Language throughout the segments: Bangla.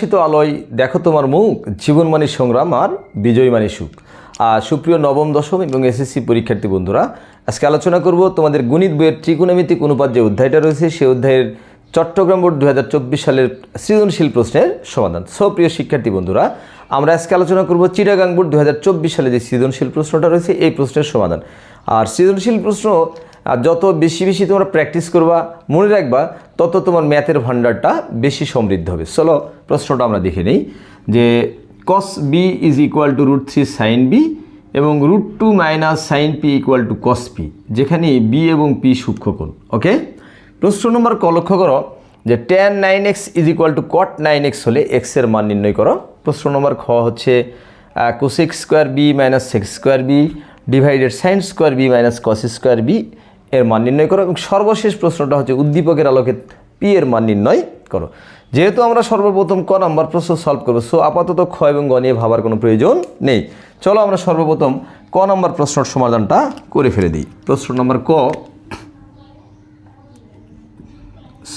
প্রকাশিত আলোয় দেখো তোমার মুখ, জীবনমানী সংগ্রাম আর বিজয়মানী সুখ। আর সুপ্রিয় নবম, দশম এবং এসএসসি পরীক্ষার্থী বন্ধুরা, আজকে আলোচনা করব তোমাদের গণিত বইয়ের ত্রিকোণমিতিক অনুপাত যে অধ্যায়টা রয়েছে, সেই অধ্যায়ের চট্টগ্রাম বোর্ড দু হাজার চব্বিশ সালের সৃজনশীল প্রশ্নের সমাধান। সো, প্রিয় শিক্ষার্থী বন্ধুরা, আমরা আজকে আলোচনা করব চিটাগাং বোর্ড দু হাজার চব্বিশ সালে যে সৃজনশীল প্রশ্নটা রয়েছে, এই প্রশ্নের সমাধান। আর সৃজনশীল প্রশ্ন যত বেশি বেশি তোমরা প্র্যাকটিস করবা, মনে রাখবা তত তোমার ম্যাথের ভাণ্ডারটা বেশি সমৃদ্ধ হবে। চলো প্রশ্নটা আমরা দেখে নিই যে cos B is equal to root three sine B এবং root two minus sine P equal to cos P যেখানে বি এবং পি সূক্ষ্মকোণ ওকে প্রশ্ন নম্বর ক, লক্ষ্য করো যে tan nine x is equal to cot nine x হলে এক্সের মান নির্ণয় করো। প্রশ্ন নম্বর খ হচ্ছে cosec square B minus sec square B divided sine square B minus cos square B এর মান নির্ণয় করো এবং সর্বশেষ প্রশ্নটা হচ্ছে উদ্দীপকের আলোকে পি এর মান নির্ণয় করো। যেহেতু আমরা সর্বপ্রথম ক নাম্বার প্রশ্ন সলভ করব সো আপাতত খ এবং গ নিয়ে ভাবার কোনো প্রয়োজন নেই। চলো আমরা সর্বপ্রথম ক নাম্বার প্রশ্নের সমাধানটা করে ফেলে দিই। প্রশ্ন নম্বর ক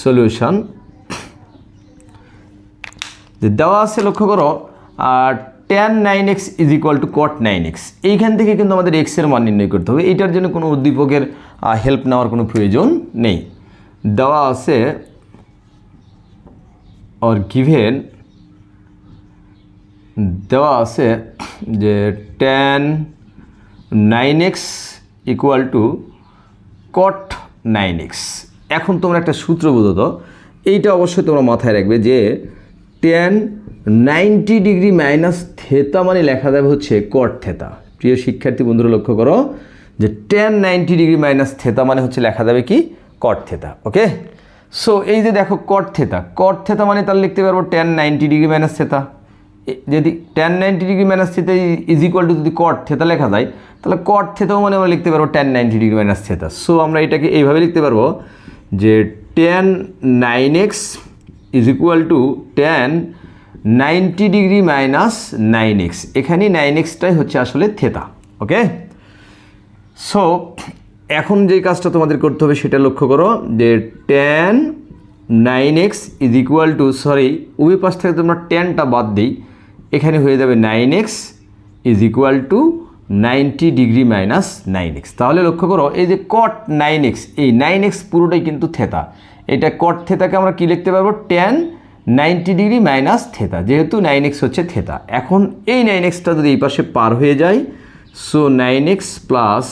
সলিউশন দেওয়া আছে লক্ষ্য করো, আর tan nine x is equal to cot nine x এইখান থেকে কিন্তু আমাদের এক্সের মান নির্ণয় করতে হবে। এইটার জন্য কোনো উদ্দীপকের হেল্প নেওয়ার কোনো প্রয়োজন নেই। দেওয়া আছে অর গিভেন দেওয়া আছে যে tan nine x equal to cot nine x এখন তোমরা একটা সূত্র বোঝো তো। এইটা অবশ্যই তোমরা মাথায় রাখবে যে tan ninety degree minus theta মানে লেখা যাবে হচ্ছে কট থেতা। প্রিয় শিক্ষার্থী, বন্ধুরা, লক্ষ্য করো যে tan ninety degree minus theta মানে হচ্ছে লেখা যাবে কি? কট থেতা, ওকে? সো এই যে দেখো কট থেতা কট থেতা মানে তাহলে লিখতে পারব tan ninety degree minus theta. যদি tan ninety degree minus theta is equal to যদি কট থেতা লেখা যায়, তাহলে কট থেতাও মানে আমরা লিখতে পারব tan ninety degree minus theta. So আমরা এটাকে এইভাবে লিখতে পারব যে tan nine x is equal to tan ninety degree minus nine x. এখানে নাইন এক্সটাই হচ্ছে আসলে থেতা, ওকে? সো, এখন যে কাজটা তোমাদের করতে হবে সেটা লক্ষ্য করো যে tan nine x is equal to sorry উভয় পাশ থেকে তোমরা টেনটা বাদ দিই, এখানে হয়ে যাবে nine x is equal to ninety degree minus nine x. তাহলে লক্ষ্য করো, এই যে কট নাইন এক্স, এই নাইন এক্স পুরোটাই কিন্তু থেতা। এটা কট থেতাকে আমরা কী লিখতে পারব? Then ninety degree minus theta, যেহেতু নাইন এক্স হচ্ছে থেতা। এখন এই নাইন এক্সটা যদি এই পাশে পার হয়ে যায় so nine x plus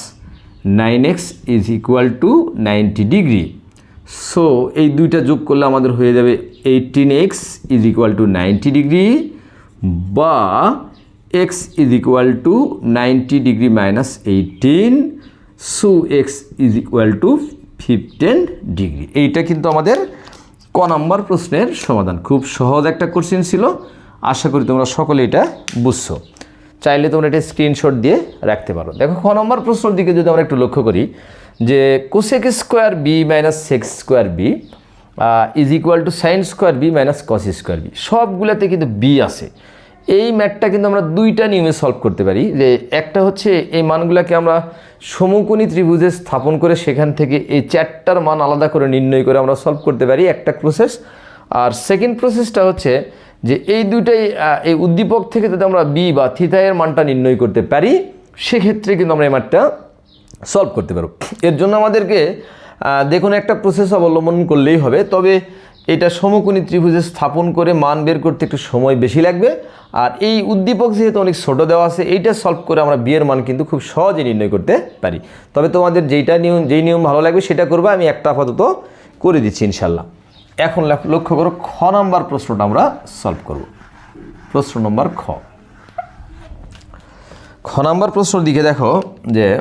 nine x is equal to ninety degree so এই দুইটা যোগ করলে আমাদের হয়ে যাবে eighteen x is equal to ninety degree বা x is equal to ninety degree minus eighteen so x is equal to fifteen degree এইটা কিন্তু আমাদের ক নম্বর প্রশ্নের সমাধান। খুব সহজ একটা কোশ্চেন ছিল। আশা করি তোমরা সকলে এটা বুঝছ। চাইলে তোমরা এটা স্ক্রিনশট দিয়ে রাখতে পারো। দেখো, ক নম্বর প্রশ্নের দিকে যদি আমরা একটু লক্ষ্য করি, যে cosec square B minus sec square B is equal to sine square B minus cos square B সবগুলোতে কিন্তু বি আছে। এই ম্যাটটা কিন্তু আমরা দুইটা নিয়মে সলভ করতে পারি। যে একটা হচ্ছে এই মানগুলোকে আমরা সমকোণী ত্রিভুজে স্থাপন করে সেখান থেকে এই চারটার মান আলাদা করে নির্ণয় করে আমরা সলভ করতে পারি একটা প্রসেস আর সেকেন্ড প্রসেসটা হচ্ছে যে এই দুইটাই এই উদ্দীপক থেকে যদি আমরা বি বা থিতায়ের মানটা নির্ণয় করতে পারি, সেক্ষেত্রে কিন্তু আমরা এই মানটা সলভ করতে পারব। এর জন্য আমাদেরকে দেখুন একটা প্রসেস অবলম্বন করলেই হবে। তবে এটা সমকোণী ত্রিভুজে স্থাপন করে মান বের করতে একটু সময় বেশি লাগবে। আর এই উদ্দীপক যেহেতু অনেক ছোটো দেওয়া আছে, এইটা সলভ করে আমরা বিয়ের মান কিন্তু খুব সহজে নির্ণয় করতে পারি। তবে তোমাদের যেইটা নিয়ম, যেই নিয়ম ভালো লাগবে সেটা করবে, আমি একটা আপাতত করে দিচ্ছি ইনশাল্লাহ এখন লক্ষ্য করো, খ নাম্বার প্রশ্নটা আমরা সলভ করব। প্রশ্ন নম্বর খ। খ নাম্বার প্রশ্নের দিকে দেখো যে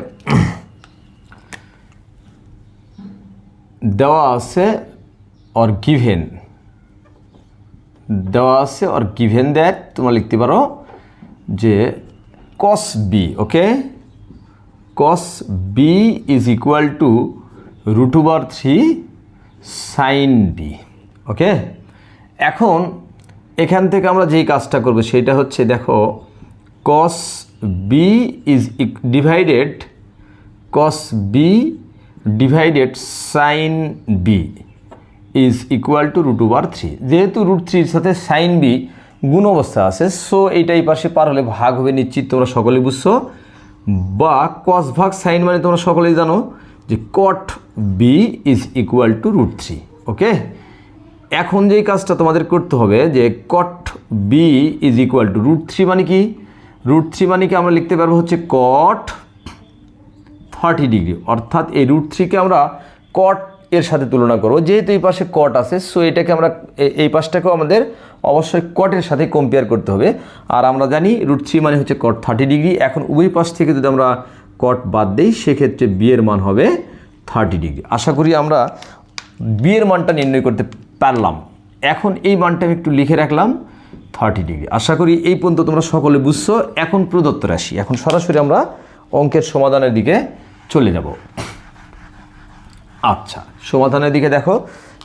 দেওয়া আছে অর গিভেন দেওয়া আছে অর গিভেন দ্যাট তোমরা লিখতে পারো যে cos B okay cos B is equal to root over three sine B okay এখন এখান থেকে আমরা যেই কাজটা করব সেটা হচ্ছে দেখো cos B is divided cos B divided sine B is equal to root over three যেহেতু রুট থ্রির সাথে সাইন বি গুণ অবস্থা আছে সো এইটা এই পাশে পার হলে ভাগ হবে নিশ্চিত, তোমরা সকলেই বুঝছ? বা কস ভাগ সাইন মানে তোমরা সকলেই জানো যে cot B is equal to root three okay এখন যেই কাজটা তোমাদের করতে হবে যে cot B is equal to root three মানে কি? রুট থ্রি মানে কি আমরা লিখতে পারব হচ্ছে কট থার্টি ডিগ্রি অর্থাৎ এই রুট থ্রিকে আমরা কট এর সাথে তুলনা করব। যেহেতু এই পাশে কট আছে সো এটাকে আমরা এই পাশটাকেও আমাদের অবশ্যই কটের সাথে কম্পেয়ার করতে হবে। আর আমরা জানি রুট থ্রি মানে হচ্ছে কট থার্টি ডিগ্রি এখন উভয় পাশ থেকে যদি আমরা কট বাদ দিই, সেক্ষেত্রে বিয়ের মান হবে থার্টি ডিগ্রি আশা করি আমরা বিয়ের মানটা নির্ণয় করতে পারলাম। এখন এই মানটা আমি একটু লিখে রাখলাম থার্টি ডিগ্রি আশা করি এই পর্যন্ত তোমরা সকলে বুঝছ। এখন প্রদত্ত রাশি। এখন সরাসরি আমরা অঙ্কের সমাধানের দিকে চলে যাব। আচ্ছা সমাধানের দিকে দেখো,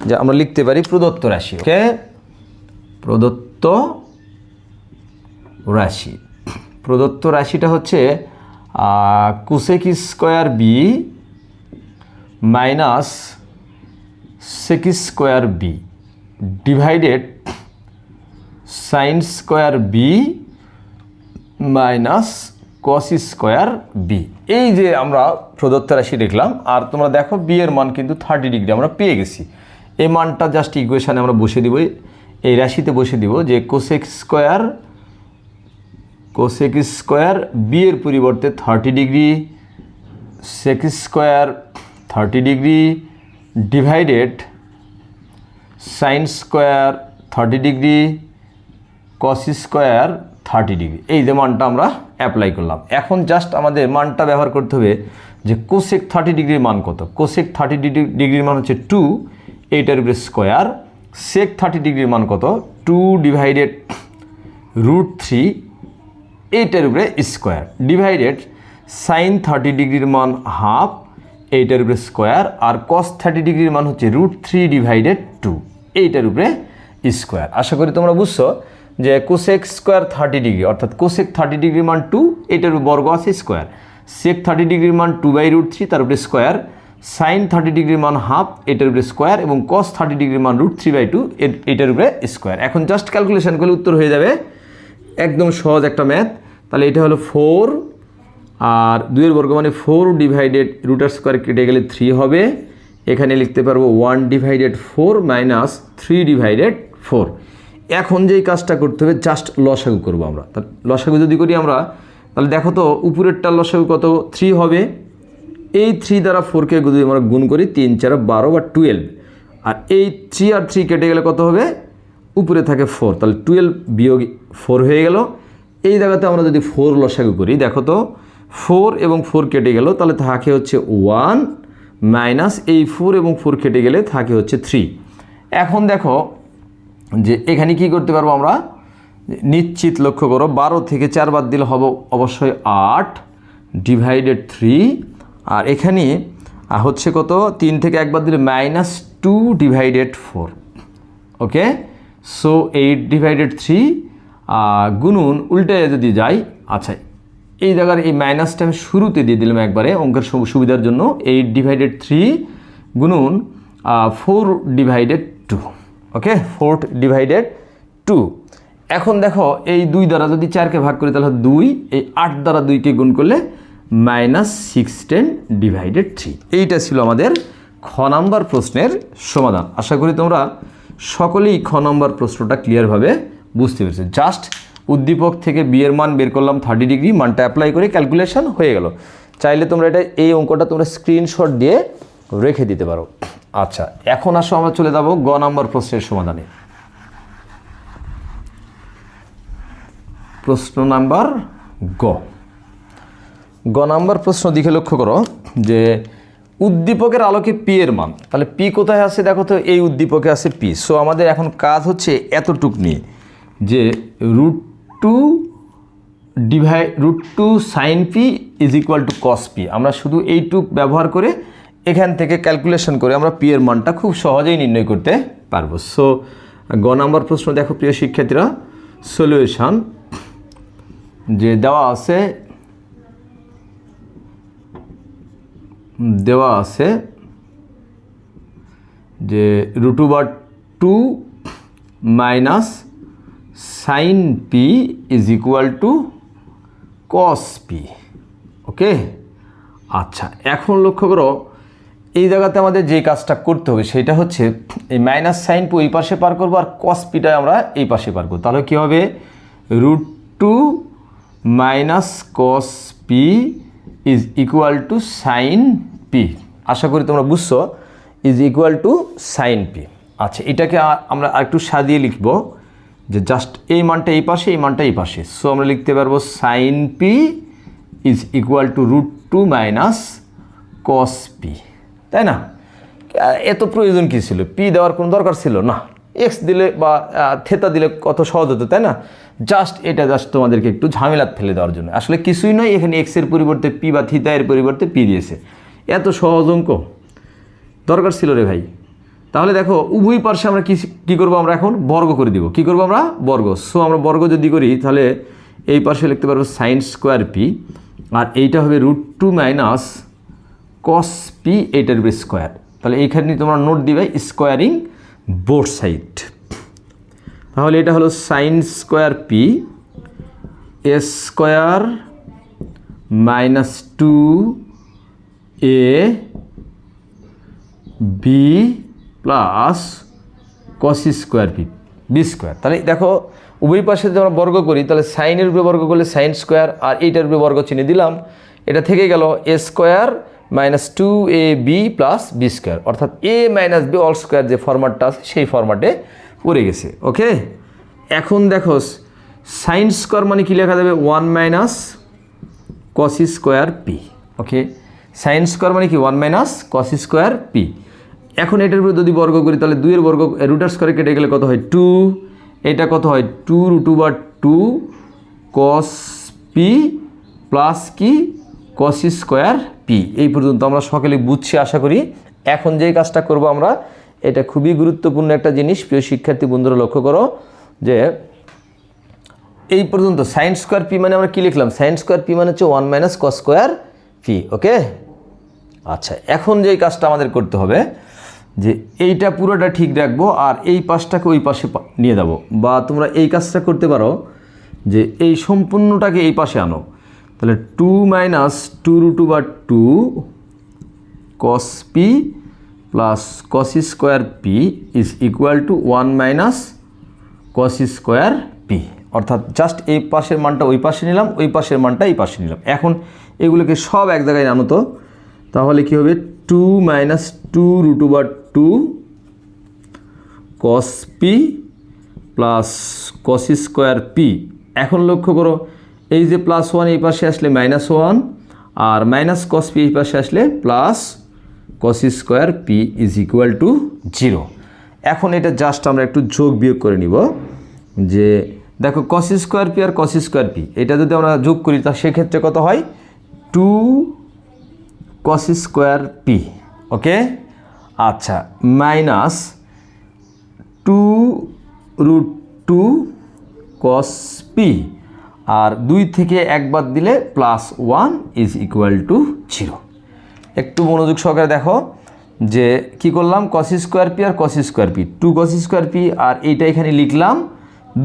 যে আমরা লিখতে পারি প্রদত্ত রাশি, ওকে? প্রদত্ত রাশি। প্রদত্ত রাশিটা হচ্ছে cosec square B minus sec square B divided sine square B minus cos square B এই যে আমরা প্রদত্ত রাশি দেখলাম, আর তোমরা দেখো বি এর মান কিন্তু থার্টি ডিগ্রি আমরা পেয়ে গেছি। এই মানটা জাস্ট ইকুয়েশানে আমরা বসে দিব, এই রাশিতে বসে দিব যে cosec square cosec square B এর পরিবর্তে thirty degree sec square thirty degree divided sine square thirty degree cos square thirty degree এই যে মানটা আমরা অ্যাপ্লাই করলাম। এখন জাস্ট আমাদের মানটা ব্যবহার করতে হবে যে কোসেক থার্টি ডিগ্রির মান কত? কোসেক থার্টি ডিগ্রির মান হচ্ছে টু এইটার উপরে স্কোয়ার সেক থার্টি ডিগ্রির মান কত? টু ডিভাইডেড রুট থ্রি এইটার উপরে স্কোয়ার ডিভাইডেড সাইন থার্টি ডিগ্রির মান হাফ এইটার উপরে স্কোয়ার আর কস থার্টি ডিগ্রির মান হচ্ছে রুট থ্রি ডিভাইডেড টু এইটার উপরে স্কোয়ার আশা করি তোমরা বুঝছ? যে কোসেক স্কোয়ার থার্টি ডিগ্রি অর্থাৎ কোসেক থার্টি ডিগ্রি মান টু এটার বর্গ আছে স্কোয়ার সেক থার্টি ডিগ্রির মান টু বাই রুট থ্রি তার উপরে স্কোয়ার সাইন থার্টি ডিগ্রির মান হাফ এটার উপরে স্কোয়ার এবং কস থার্টি ডিগ্রির মান রুট থ্রি বাই টু এটার উপরে স্কোয়ার এখন জাস্ট ক্যালকুলেশন করলে উত্তর হয়ে যাবে। একদম সহজ একটা ম্যাথ তাহলে এটা হলো ফোর আর দুইয়ের বর্গ মানে ফোর ডিভাইডেড রুটার স্কোয়ার কেটে গেলে থ্রি হবে। এখানে লিখতে পারব one divided four minus three divided four এখন যেই কাজটা করতে হবে জাস্ট লসাগু করব আমরা। তাহলে লসাগু যদি করি আমরা, তাহলে দেখো তো, উপরেরটার লসাগু কত? থ্রি হবে। এই থ্রি দ্বারা ফোরকে যদি আমরা গুণ করি, তিন, চার, বারো বা টুয়েলভ আর এই থ্রি আর থ্রি কেটে গেলে কত হবে? উপরে থাকে ফোর তাহলে টুয়েলভ বিয়োগ ফোর হয়ে গেল। এই জায়গাতে আমরা যদি ফোর লসাগু করি, দেখো তো ফোর এবং ফোর কেটে গেল, তাহলে থাকে হচ্ছে ওয়ান মাইনাস এই ফোর এবং ফোর কেটে গেলে থাকে হচ্ছে থ্রি এখন দেখো যে এখানে কি করতে পারব আমরা? নিশ্চিত লক্ষ্য করো, বারো থেকে চার বাদ দিলে হবে অবশ্যই আট ডিভাইডেড থ্রি আর এখানে হচ্ছে কত? তিন থেকে একবার দিলে minus two divided four okay so eight divided three গুনুন উল্টে যদি যাই আচ্ছা এই জায়গার এই মাইনাসটা আমি শুরুতে দিয়ে দিলাম একবারে অঙ্কের সুবিধার জন্য eight divided three গুনুন four divided two okay four divided two এখন দেখো, এই দুই দ্বারা যদি চারকে ভাগ করি, তাহলে দুই, এই আট দ্বারা দুইকে গুণ করলে minus six ten divided three এইটা ছিল আমাদের খ নাম্বার প্রশ্নের সমাধান। আশা করি তোমরা সকলেই খ নম্বর প্রশ্নটা ক্লিয়ারভাবে বুঝতে পেরেছ। জাস্ট উদ্দীপক থেকে বিয়ের মান বের করলাম থার্টি ডিগ্রি মানটা অ্যাপ্লাই করে ক্যালকুলেশন হয়ে গেল। চাইলে তোমরা এটা এই অঙ্কটা তোমরা স্ক্রিনশট দিয়ে রেখে দিতে পারো। আচ্ছা এখন আসো, আমরা চলে যাব গ নম্বর প্রশ্নের সমাধানে। প্রশ্ন নাম্বার গ। গ নাম্বার প্রশ্ন দিকে লক্ষ্য করো যে উদ্দীপকের আলোকে পি এর মান। তাহলে পি কোথায় আছে? দেখো তো, এই উদ্দীপকে আছে পি। সো আমাদের এখন কাজ হচ্ছে এতটুক নিয়ে যে root two divi, root two sine P is equal to cos P. আমরা শুধু এইটুক ব্যবহার করে এখান থেকে ক্যালকুলেশন করে আমরা পি এর মানটা খুব সহজেই নির্ণয় করতে পারব। সো গ নাম্বার প্রশ্ন দেখো প্রিয় শিক্ষার্থীরা। সলিউশন যে দেওয়া আছে দেওয়া আছে যে root over two minus sine P is equal to cos P okay আচ্ছা এখন লক্ষ্য করো এই জায়গাতে আমাদের যে কাজটা করতে হবে সেটা হচ্ছে এই মাইনাস সাইন পি ওই পাশে পার করব আর কস পিটা আমরা এই পাশে পার করব। তাহলে কী হবে? Root two minus cos P is equal to sine P আশা করি তোমরা বুঝছ is equal to sine P আচ্ছা এটাকে আমরা আরেকটু সাজিয়ে লিখব যে জাস্ট এই মানটা এই পাশে, এই মানটা এই পাশে। সো আমরা লিখতে পারব sine P is equal to root two minus cos P তাই না? এত প্রয়োজন কী ছিল? পি দেওয়ার কোনো দরকার ছিল? না। এক্স দিলে বা থেতা দিলে কত সহজ হতো, তাই না? জাস্ট এটা জাস্ট তোমাদেরকে একটু ঝামেলাত ফেলে দেওয়ার জন্য। আসলে কিছুই নয়, এখানে এক্সের পরিবর্তে পি বা থিতা এর পরিবর্তে পি দিয়েছে। এত সহজ অঙ্ক। দরকার ছিল রে ভাই। তাহলে দেখো, উভয় পার্শ্বে আমরা কী কী করব আমরা এখন? বর্গ করে দিব। কী করব আমরা? বর্গ। সো আমরা বর্গ যদি করি, তাহলে এই পার্শ্বে লিখতে পারব সাইন স্কোয়ার পি আর এইটা হবে root two minus cos P এইটার উপরে স্কোয়ার তাহলে এইখানে তোমরা নোট দিবে স্কোয়ারিং বোর্ড সাইড তাহলে এটা হলো sine square P S square minus two A B plus cos square P B square তাহলে দেখো, উভয় পাশে যদি আমরা বর্গ করি, তাহলে সাইনের উপরে বর্গ করলে সাইন স্কোয়ার আর এইটার উপরে বর্গ চিনে দিলাম। এটা থেকে গেল A square minus two A B plus B square অর্থাৎ A minus B all square যে ফরম্যাটটা আছে, সেই ফরম্যাটে পড়ে গেছে ওকে এখন দেখো সাইন স্কোয়ার মানে কি লেখা যাবে? One minus cos square P okay sine square মানে কি? One minus cos square P এখন এটার উপরে যদি বর্গ করি, তাহলে দুইয়ের বর্গ রুটার স্কোয়ারে কেটে গেলে কত হয়? টু এটা কত হয়? টু রুটু বা টু কস পি প্লাস কি? কস স্কোয়ার পি এই পর্যন্ত আমরা সকলে বুঝছি, আশা করি। এখন যেই কাজটা করব আমরা, এটা খুবই গুরুত্বপূর্ণ একটা জিনিস। প্রিয় শিক্ষার্থী বন্ধুরা, লক্ষ্য করো যে এই পর্যন্ত সাইন স্কোয়ার পি মানে আমরা কি লিখলাম? সাইন স্কোয়ার পি মানে হচ্ছে one minus cos square P okay আচ্ছা এখন যেই কাজটা আমাদের করতে হবে, যে এইটা পুরোটা ঠিক রাখব আর এই পাশটাকে ওই পাশে নিয়ে যাব। বা তোমরা এই কাজটা করতে পারো যে এই সম্পূর্ণটাকে এই পাশে আনো। তাহলে টু মাইনাস টু রুটু বা two cos P plus cos square P is equal to one minus cos square P অর্থাৎ জাস্ট এই পাশের মানটা ওই পাশে নিলাম, ওই পাশের মানটা এই পাশে নিলাম। এখন এগুলোকে সব এক জায়গায় আনো তো। তাহলে কী হবে? Two minus two root over two cos P plus cos square P এখন লক্ষ্য করো এই যে প্লাস ওয়ান এই পাশে আসলে মাইনাস ওয়ান আর মাইনাস কস পি এই পাশে আসলে plus cos square P is equal to zero এখন এটা জাস্ট আমরা একটু যোগ বিয়োগ করে নিব, যে দেখো কস স্কোয়ার পি আর কস স্কোয়ার পি এটা যদি আমরা যোগ করি তা সেক্ষেত্রে কত হয়? Two cos square P okay আচ্ছা minus two root two cos P আর দুই থেকে একবার দিলে plus one is equal to zero একটু মনোযোগ সহকারে দেখো যে কি করলাম? কস স্কোয়ার পি আর cos square P two cos square P আর এইটা এখানে লিখলাম।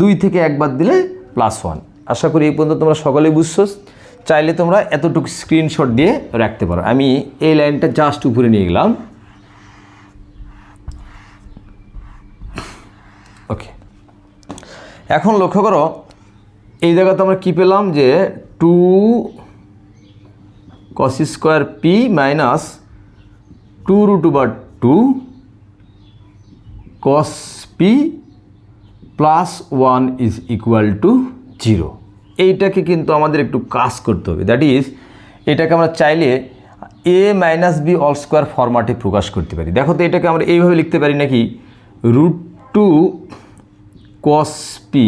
দুই থেকে একবার দিলে প্লাস ওয়ান আশা করি এই পর্যন্ত তোমরা সকলেই বুঝছ। চাইলে তোমরা এতটুকু স্ক্রিনশট দিয়ে রাখতে পারো। আমি এই লাইনটা জাস্ট উপরে নিয়ে গেলাম। ওকে এখন লক্ষ্য করো এই জায়গাতে আমরা কী পেলাম যে two cos square P minus two root over two cos P plus one is equal to zero এইটাকে কিন্তু আমাদের একটু কাজ করতে হবে। দ্যাট ইজ এটাকে আমরা চাইলে A minus B all square ফরম্যাটে প্রকাশ করতে পারি। দেখো তো এটাকে আমরা এইভাবে লিখতে পারি নাকি? রুট টু কস পি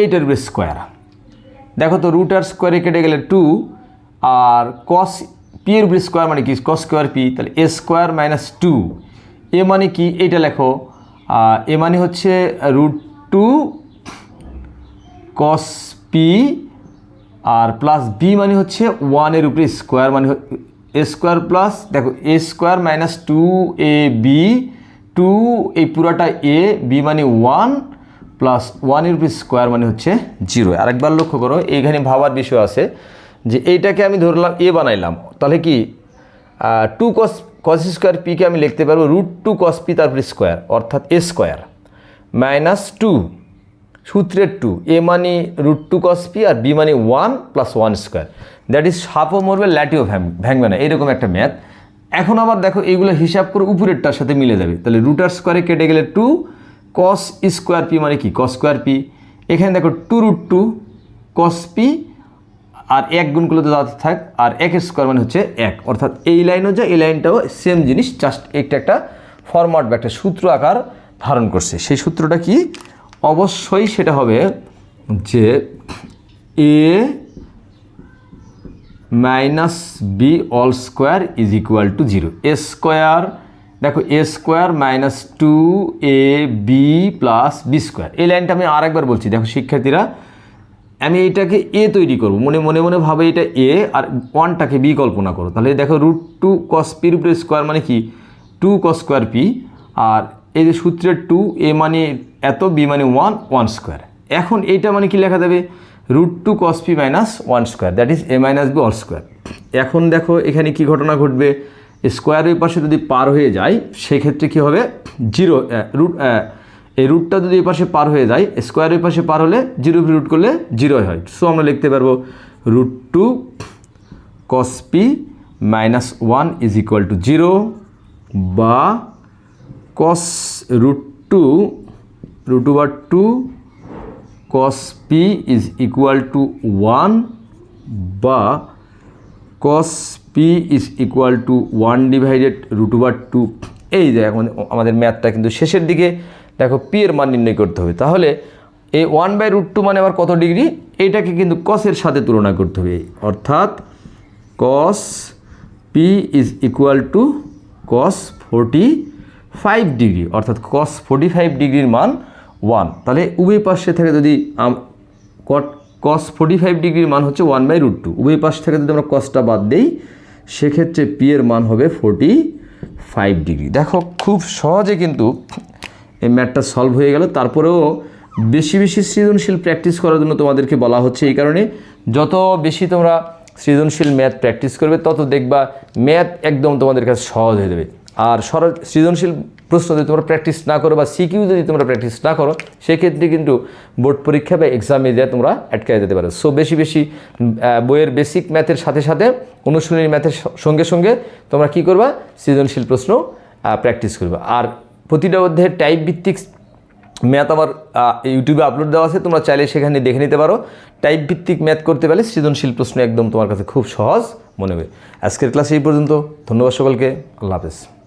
এইটার উপরে স্কোয়ার দেখো তো রুট আর স্কোয়ারে কেটে গেলে টু আর কস পি এর উপরে স্কোয়ার মানে কি? কস স্কোয়ার পি তাহলে A square minus two A মানে কি? এইটা লেখো। এ মানে হচ্ছে রুট টু কস পি আর প্লাস বি মানে হচ্ছে ওয়ানের উপরে স্কোয়ার মানে এ স্কোয়ার প্লাস দেখো A square minus two A B two এই পুরাটা এ বি মানে ওয়ান প্লাস ওয়ানের উপর স্কোয়ার মানে হচ্ছে জিরো আরেকবার লক্ষ্য করো, এইখানে ভাবার বিষয় আছে যে এইটাকে আমি ধরলাম এ বানাইলাম। তাহলে কি? টু কস কস স্কোয়ার পিকে আমি লিখতে পারব রুট টু কস পি তারপরে স্কোয়ার অর্থাৎ এ স্কোয়ার মাইনাস টু সূত্রের টু এ মানে রুট টু কস পি আর বি মানে one plus one square that is সাপও মরবে ল্যাটিও ভাঙবে না এরকম একটা ম্যাথ এখন আবার দেখো এগুলো হিসাব করে উপরেরটার সাথে মিলে যাবে। তাহলে রুটার স্কোয়ারে কেটে গেলে টু কস স্কোয়ার পি মানে কি? কস স্কোয়ার পি এখানে দেখো two root two cos P আর এক গুণগুলো তো দাঁড়াতে থাক, আর এক স্কোয়ার মানে হচ্ছে এক। অর্থাৎ এই লাইনও যা, এই লাইনটাও সেম জিনিস জাস্ট একটা একটা ফরম্যাট বা একটা সূত্র আকার ধারণ করছে। সেই সূত্রটা কি? অবশ্যই সেটা হবে যে A minus B all square is equal to zero A square দেখো A square minus two A B plus B square এই লাইনটা আমি আরেকবার বলছি, দেখো শিক্ষার্থীরা, আমি এইটাকে এ তৈরি করব। মনে মনে মনে ভাবে এটা এ আর ওয়ানটাকে বি কল্পনা করো। তাহলে দেখো রুট টু কস পির উপরে স্কোয়ার মানে কি? টু কস স্কোয়ার পি আর এই যে সূত্রের টু এ মানে এত বি মানে ওয়ান ওয়ান স্কোয়ার এখন এইটা মানে কি লেখা যাবে? Root two cos P minus one square that is A minus B all square এখন দেখো এখানে কি ঘটনা ঘটবে? স্কোয়ারের পাশে যদি পার হয়ে যায়, সেক্ষেত্রে কি হবে? জিরো রুট এই রুটটা যদি এই পাশে পার হয়ে যায় স্কোয়ারের পাশে পার হলে জিরো রুট করলে জিরোই হয়। সো আমরা লিখতে পারব root two cos P minus one is equal to zero বা cos root two root over two cos P is equal to one বা cos P is equal to one divided root over two এই যে এখন আমাদের ম্যাথটা কিন্তু শেষের দিকে দেখো পি এর মান নির্ণয় করতে হবে। তাহলে এই ওয়ান বাই রুট টু মানে আবার কত ডিগ্রি এইটাকে কিন্তু কসের সাথে তুলনা করতে হবে। অর্থাৎ cos P is equal to cos forty five degree অর্থাৎ কস ফোর্টি ফাইভ ডিগ্রির মান ওয়ান তাহলে উভয় পাশে থেকে যদি কস ফোর্টি ফাইভ ডিগ্রির মান হচ্ছে ওয়ান বাই রুট টু উভয় পাশ থেকে যদি আমরা কসটা বাদ দেই সেক্ষেত্রে পি এর মান হবে ফোরটি ফাইভ ডিগ্রি দেখো, খুব সহজে কিন্তু এই ম্যাটটা সলভ হয়ে গেল। তারপরেও বেশি বেশি সৃজনশীল প্র্যাকটিস করার জন্য তোমাদেরকে বলা হচ্ছে এই কারণে, যত বেশি তোমরা সৃজনশীল ম্যাথ প্র্যাকটিস করবে, তত দেখবা ম্যাথ একদম তোমাদের কাছে সহজ হয়ে যাবে। আর সরল সৃজনশীল প্রশ্ন যদি তোমরা প্র্যাকটিস না করো বা সিকিউ যদি তোমরা প্র্যাকটিস না করো, সেক্ষেত্রে কিন্তু বোর্ড পরীক্ষা বা এক্সামে যা তোমরা আটকায় যেতে পারো। সো বেশি বেশি বইয়ের বেসিক ম্যাথের সাথে সাথে অনুশীলনী ম্যাথের সঙ্গে সঙ্গে তোমরা কি করবা? সৃজনশীল প্রশ্ন প্র্যাকটিস করবে। আর প্রতিটা অধ্যায়ের টাইপ ভিত্তিক ম্যাথ আমার ইউটিউবে আপলোড দেওয়া আছে, তোমরা চাইলে সেখানে দেখে নিতে পারো। টাইপ ভিত্তিক ম্যাথ করতে পারলে সৃজনশীল প্রশ্ন একদম তোমার কাছে খুব সহজ মনে হবে। আজকের ক্লাস এই পর্যন্ত। ধন্যবাদ সকলকে। আল্লাহ হাফেজ।